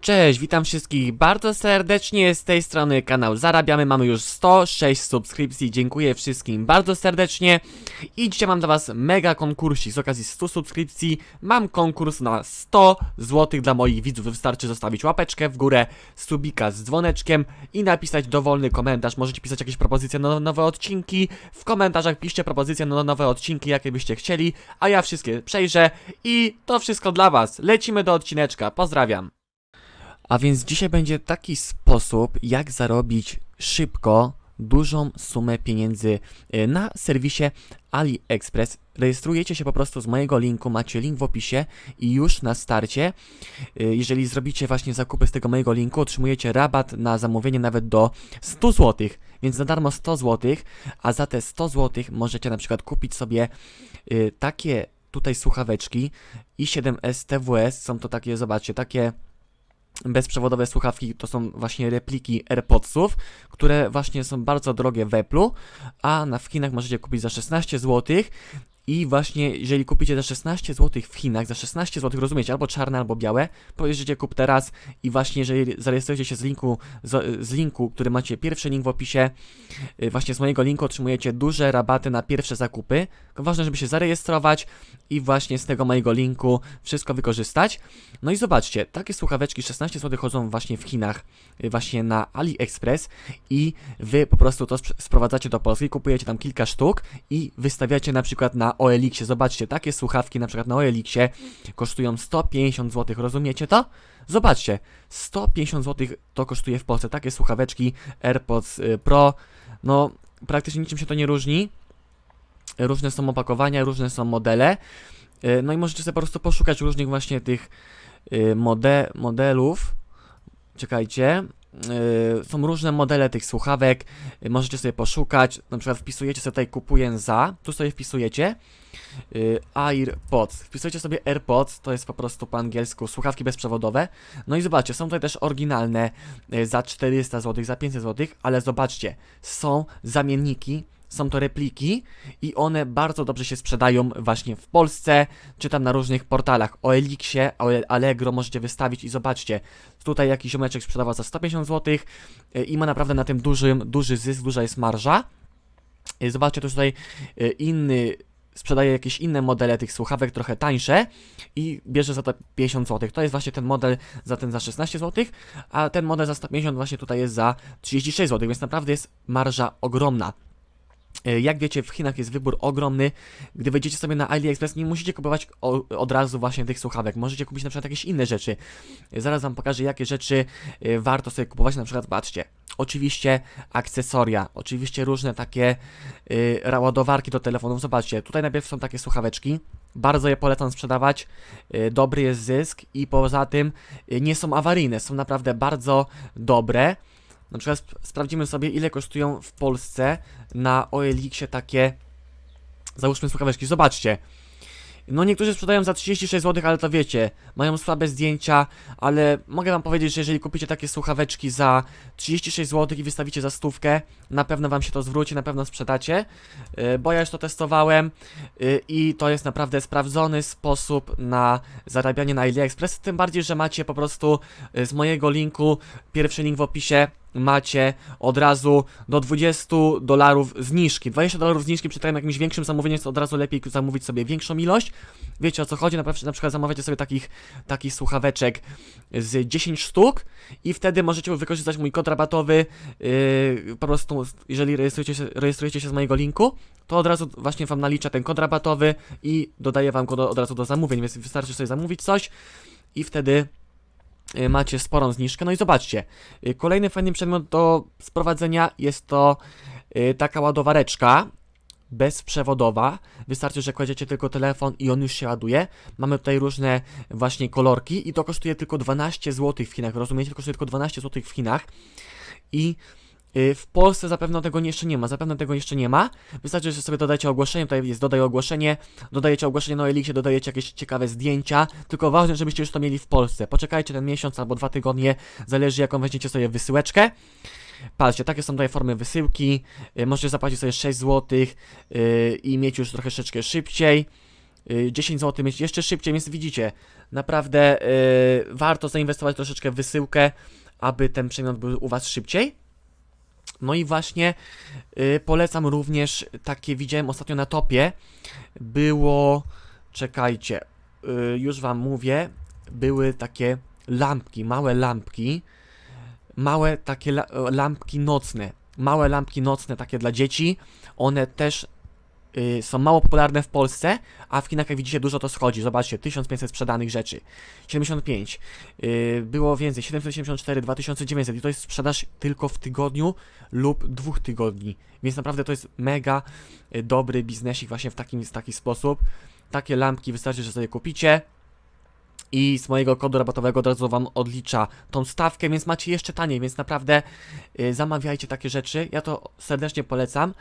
Cześć, witam wszystkich bardzo serdecznie z tej strony kanał Zarabiamy, mamy już 106 subskrypcji, dziękuję wszystkim bardzo serdecznie. I dzisiaj mam dla was mega konkursik. Z okazji 100 subskrypcji, mam konkurs na 100 zł dla moich widzów, wystarczy zostawić łapeczkę w górę, subika z dzwoneczkiem i napisać dowolny komentarz, możecie pisać jakieś propozycje na nowe odcinki, w komentarzach piszcie propozycje na nowe odcinki, jakie byście chcieli, a ja wszystkie przejrzę i to wszystko dla was, lecimy do odcineczka, pozdrawiam. A więc dzisiaj będzie taki sposób, jak zarobić szybko dużą sumę pieniędzy y, na serwisie AliExpress. Rejestrujecie się po prostu z mojego linku, macie link w opisie i już na starcie, y, jeżeli zrobicie właśnie zakupy z tego mojego linku, otrzymujecie rabat na zamówienie nawet do 100 zł, więc za darmo 100 zł, a za te 100 zł możecie na przykład kupić sobie y, takie tutaj słuchaweczki i7S TWS, są to takie, zobaczcie, takie bezprzewodowe słuchawki to są właśnie repliki AirPodsów, które właśnie są bardzo drogie w Apple'u, a na w Chinach możecie kupić za 16 zł. I właśnie, jeżeli kupicie za 16 zł w Chinach, za 16 zł, rozumiecie, albo czarne, albo białe, pojedziecie kup teraz i właśnie, jeżeli zarejestrujecie się z linku, z, z linku, który macie pierwszy link w opisie, y, właśnie z mojego linku otrzymujecie duże rabaty na pierwsze zakupy. Ważne, żeby się zarejestrować i właśnie z tego mojego linku wszystko wykorzystać. No i zobaczcie, takie słuchaweczki 16 zł chodzą właśnie w Chinach, y, właśnie na AliExpress i wy po prostu to spr- sprowadzacie do Polski, kupujecie tam kilka sztuk i wystawiacie na przykład na OLX-ie. Zobaczcie, takie słuchawki na przykład na OLX-ie kosztują 150 zł, rozumiecie to? Zobaczcie, 150 zł to kosztuje w Polsce, takie słuchaweczki AirPods y, Pro, no praktycznie niczym się to nie różni. Różne są opakowania, różne są modele. Y, No i możecie sobie po prostu poszukać różnych właśnie tych y, mode, modelów. Czekajcie. Y, Są różne modele tych słuchawek. y, Możecie sobie poszukać. Na przykład wpisujecie sobie tutaj kupuję za. Tu sobie wpisujecie. y, AirPods. Wpisujecie sobie AirPods, to jest po prostu po angielsku słuchawki bezprzewodowe. No i zobaczcie, są tutaj też oryginalne za 400 zł, za 500 zł, ale zobaczcie, są zamienniki, są to repliki i one bardzo dobrze się sprzedają właśnie w Polsce, czy tam na różnych portalach. O Elixie, o Allegro możecie wystawić i zobaczcie, tutaj jakiś ziomeczek sprzedawał za 150 zł y, i ma naprawdę na tym duży, duży zysk, duża jest marża. Y, Zobaczcie, też tutaj y, inny sprzedaje jakieś inne modele tych słuchawek, trochę tańsze i bierze za to 50 zł. To jest właśnie ten model za ten za 16 zł, a ten model za 150 właśnie tutaj jest za 36 zł, więc naprawdę jest marża ogromna. E, Jak wiecie, w Chinach jest wybór ogromny. Gdy wejdziecie sobie na AliExpress, nie musicie kupować od razu właśnie tych słuchawek. Możecie kupić na przykład jakieś inne rzeczy. E, Zaraz wam pokażę, jakie rzeczy e, warto sobie kupować. Na przykład, patrzcie, oczywiście akcesoria, oczywiście różne takie y, ładowarki do telefonów. Zobaczcie, tutaj najpierw są takie słuchaweczki. Bardzo je polecam sprzedawać. Y, dobry jest zysk i poza tym y, nie są awaryjne. Są naprawdę bardzo dobre. Na przykład sp- sprawdzimy sobie, ile kosztują w Polsce na OLX-ie takie, załóżmy słuchaweczki. Zobaczcie. No niektórzy sprzedają za 36 zł, ale to wiecie, mają słabe zdjęcia, ale mogę wam powiedzieć, że jeżeli kupicie takie słuchaweczki za 36 zł i wystawicie za stówkę, na pewno wam się to zwróci, na pewno sprzedacie, yy, bo ja już to testowałem yy, i to jest naprawdę sprawdzony sposób na zarabianie na AliExpress, tym bardziej, że macie po prostu yy, z mojego linku, pierwszy link w opisie, macie od razu do 20 dolarów zniżki. 20 dolarów zniżki przy takim jakimś większym zamówieniu jest od razu lepiej zamówić sobie większą ilość. Wiecie o co chodzi? Na, przykład zamawiacie sobie takich, takich słuchaweczek z 10 sztuk i wtedy możecie wykorzystać mój kod rabatowy. Yy, po prostu, jeżeli rejestrujecie się, rejestrujecie się z mojego linku, to od razu właśnie wam nalicza ten kod rabatowy i dodaję wam go od razu do zamówień, więc wystarczy sobie zamówić coś i wtedy macie sporą zniżkę. No i zobaczcie, y, kolejny fajny przedmiot do sprowadzenia jest to y, taka ładowareczka bezprzewodowa. Wystarczy, że kładziecie tylko telefon i on już się ładuje. Mamy tutaj różne właśnie kolorki i to kosztuje tylko 12 zł w Chinach. Rozumiecie? To kosztuje tylko 12 zł w Chinach. I y, w Polsce zapewne tego jeszcze nie ma, zapewne tego jeszcze nie ma. Wystarczy, że sobie dodajecie ogłoszenie, tutaj jest dodaj ogłoszenie, dodajecie ogłoszenie na Elixie, dodajecie jakieś ciekawe zdjęcia, tylko ważne, żebyście już to mieli w Polsce. Poczekajcie ten miesiąc albo dwa tygodnie, zależy jaką weźmiecie sobie wysyłeczkę. Patrzcie, takie są tutaj formy wysyłki, y, możecie zapłacić sobie 6 zł y, i mieć już trochę troszeczkę szybciej. y, 10 zł mieć jeszcze szybciej, więc widzicie, naprawdę y, warto zainwestować troszeczkę w wysyłkę, aby ten przedmiot był u Was szybciej. No i właśnie y, polecam również takie, widziałem ostatnio na topie, było, czekajcie, y, już Wam mówię, były takie lampki, małe lampki, małe takie la lampki nocne, małe lampki nocne takie dla dzieci, one też y, są mało popularne w Polsce, a w Chinach jak widzicie dużo to schodzi, zobaczcie, 1500 sprzedanych rzeczy, 75, y, było więcej, 774, 2900 i to jest sprzedaż tylko w tygodniu lub dwóch tygodni, więc naprawdę to jest mega y, dobry biznesik właśnie w takim, w taki sposób, takie lampki wystarczy, że sobie kupicie, i z mojego kodu rabatowego od razu Wam odlicza tą stawkę, więc macie jeszcze taniej, więc naprawdę y, zamawiajcie takie rzeczy. Ja to serdecznie polecam.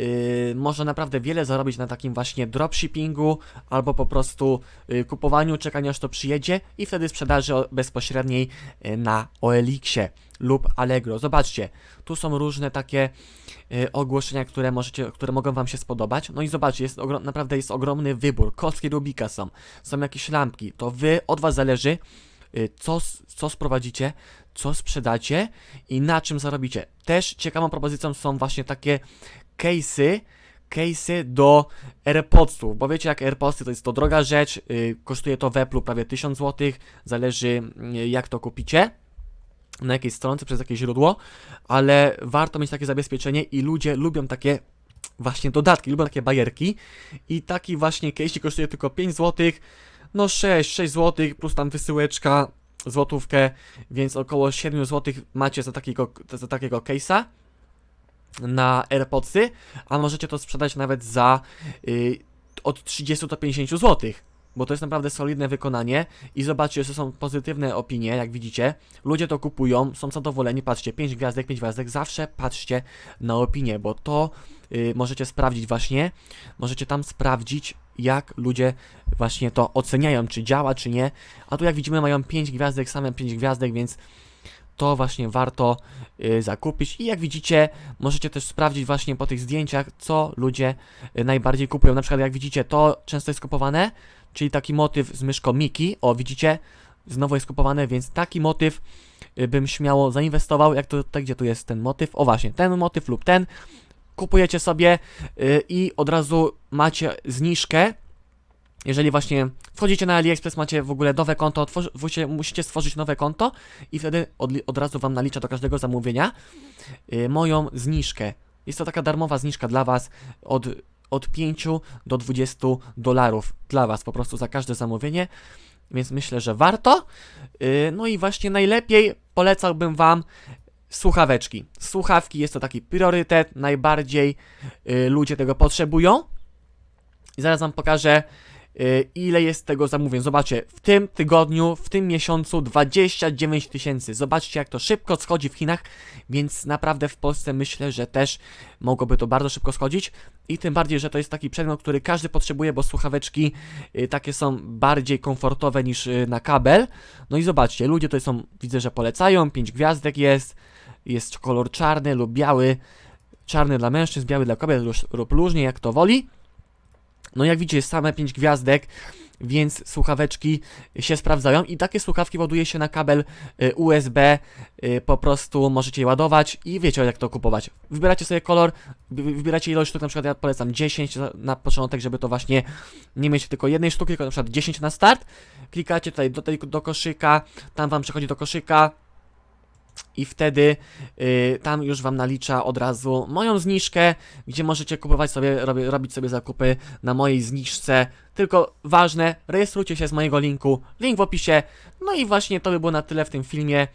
Y, można naprawdę wiele zarobić na takim właśnie dropshippingu albo po prostu y, kupowaniu, czekaniu aż to przyjedzie i wtedy sprzedaży bezpośredniej na OLX-ie lub Allegro. Zobaczcie, tu są różne takie y, ogłoszenia, które możecie, które mogą Wam się spodobać. No i zobaczcie, jest naprawdę jest ogromny wybór. Kostki Rubika są, są jakieś lampki. To Wy, od Was zależy, y, co, co sprowadzicie, co sprzedacie i na czym zarobicie. Też ciekawą propozycją są właśnie takie case'y, case'y do AirPodsów, bo wiecie jak AirPodsy to jest to droga rzecz, y, kosztuje to w Apple'u prawie 1000 zł, zależy y, jak to kupicie na jakiej stronce, przez jakie źródło, ale warto mieć takie zabezpieczenie i ludzie lubią takie właśnie dodatki, lubią takie bajerki i taki właśnie case kosztuje tylko 5 zł, no 6, 6 zł plus tam wysyłeczka, złotówkę, więc około 7 zł macie za takiego, za takiego case'a na AirPodsy, a możecie to sprzedać nawet za y, od 30 do 50 zł. Bo to jest naprawdę solidne wykonanie i zobaczcie, że są pozytywne opinie, jak widzicie. Ludzie to kupują, są zadowoleni. Patrzcie, 5 gwiazdek, 5 gwiazdek. Zawsze patrzcie na opinie, bo to y, możecie sprawdzić właśnie. Możecie tam sprawdzić, jak ludzie właśnie to oceniają, czy działa, czy nie. A tu jak widzimy, mają 5 gwiazdek, same 5 gwiazdek, więc to właśnie warto y, zakupić. I jak widzicie, możecie też sprawdzić właśnie po tych zdjęciach, co ludzie y, najbardziej kupują. Na przykład, jak widzicie, to często jest kupowane, czyli taki motyw z myszką Miki. O, widzicie, znowu jest kupowane, więc taki motyw y, bym śmiało zainwestował. Jak to, tak, gdzie tu jest ten motyw? O, właśnie, ten motyw lub ten. Kupujecie sobie y, i od razu macie zniżkę. Jeżeli właśnie wchodzicie na AliExpress, macie w ogóle nowe konto, musicie, musicie stworzyć nowe konto i wtedy od, od razu Wam nalicza do każdego zamówienia y, moją zniżkę. Jest to taka darmowa zniżka dla Was od, od 5 do 20 dolarów dla Was po prostu za każde zamówienie, więc myślę, że warto. Y, no i właśnie najlepiej polecałbym Wam słuchaweczki. Słuchawki jest to taki priorytet, najbardziej y, ludzie tego potrzebują. I zaraz Wam pokażę, ile jest tego zamówień. Zobaczcie, w tym tygodniu, w tym miesiącu 29 tysięcy. Zobaczcie, jak to szybko schodzi w Chinach, więc naprawdę w Polsce myślę, że też mogłoby to bardzo szybko schodzić. I tym bardziej, że to jest taki przedmiot, który każdy potrzebuje, bo słuchaweczki y, takie są bardziej komfortowe niż y, na kabel. No i zobaczcie, ludzie tutaj są, widzę, że polecają, 5 gwiazdek jest, jest kolor czarny lub biały. Czarny dla mężczyzn, biały dla kobiet lub- różnie, jak to woli. No jak widzicie, same 5 gwiazdek, więc słuchaweczki się sprawdzają i takie słuchawki ładuje się na kabel y, USB, y, po prostu możecie je ładować i wiecie jak to kupować. Wybieracie sobie kolor, wy- wybieracie ilość sztuk, na przykład ja polecam 10 za- na początek, żeby to właśnie nie mieć tylko jednej sztuki, tylko na przykład 10 na start. Klikacie tutaj do, do koszyka, tam wam przechodzi do koszyka, i wtedy y, tam już Wam nalicza od razu moją zniżkę, gdzie możecie kupować sobie, robić sobie zakupy na mojej zniżce. Tylko ważne, rejestrujcie się z mojego linku, link w opisie. No i właśnie to by było na tyle w tym filmie.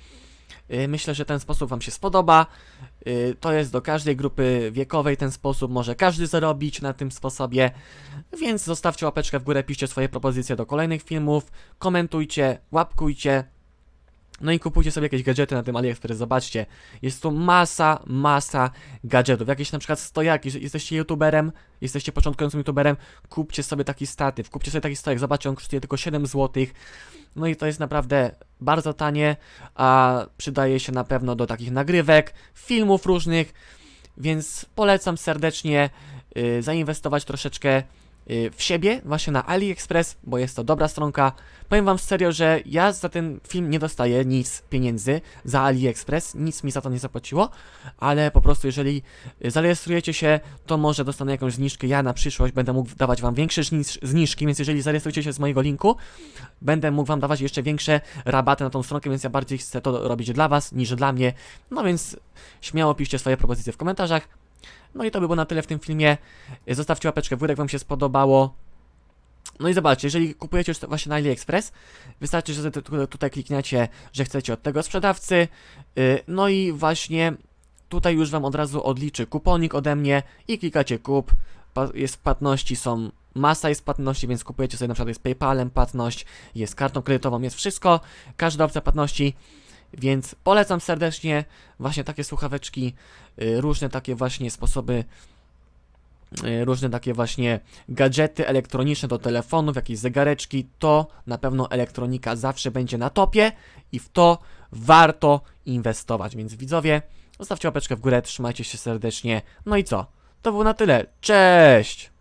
Y, Myślę, że ten sposób Wam się spodoba. Y, To jest do każdej grupy wiekowej ten sposób, może każdy zarobić na tym sposobie. Więc zostawcie łapeczkę w górę, piszcie swoje propozycje do kolejnych filmów, komentujcie, łapkujcie. No i kupujcie sobie jakieś gadżety na tym AliExpress, zobaczcie. Jest tu masa, masa gadżetów. Jakieś na przykład stojaki, jesteście youtuberem, jesteście początkującym youtuberem, kupcie sobie taki statyw, kupcie sobie taki stojak, zobaczcie, on kosztuje tylko 7 zł. No i to jest naprawdę bardzo tanie, a przydaje się na pewno do takich nagrywek, filmów różnych, więc polecam serdecznie y, zainwestować troszeczkę w siebie, właśnie na AliExpress, bo jest to dobra stronka. Powiem wam serio, że ja za ten film nie dostaję nic pieniędzy za AliExpress, nic mi za to nie zapłaciło, ale po prostu jeżeli y, zarejestrujecie się, to może dostanę jakąś zniżkę. Ja na przyszłość będę mógł dawać wam większe zniż- zniżki, więc jeżeli zarejestrujecie się z mojego linku, będę mógł wam dawać jeszcze większe rabaty na tą stronkę, więc ja bardziej chcę to robić dla was niż dla mnie. No więc śmiało piszcie swoje propozycje w komentarzach. No i to by było na tyle w tym filmie. Zostawcie łapeczkę w górę, jak wam się spodobało. No i zobaczcie, jeżeli kupujecie już właśnie na AliExpress, wystarczy, że tu- tu- tutaj klikniecie, że chcecie od tego sprzedawcy. y, No i właśnie tutaj już wam od razu odliczy kuponik ode mnie i klikacie kup. Jest płatności, są masa jest płatności, więc kupujecie sobie na przykład jest PayPalem płatność, jest kartą kredytową, jest wszystko, każda opcja płatności. Więc polecam serdecznie właśnie takie słuchaweczki, y, różne takie właśnie sposoby y, różne takie właśnie gadżety elektroniczne do telefonów, jakieś zegareczki, to na pewno elektronika zawsze będzie na topie i w to warto inwestować. Więc widzowie, zostawcie łapeczkę w górę, trzymajcie się serdecznie. No i co? To było na tyle. Cześć!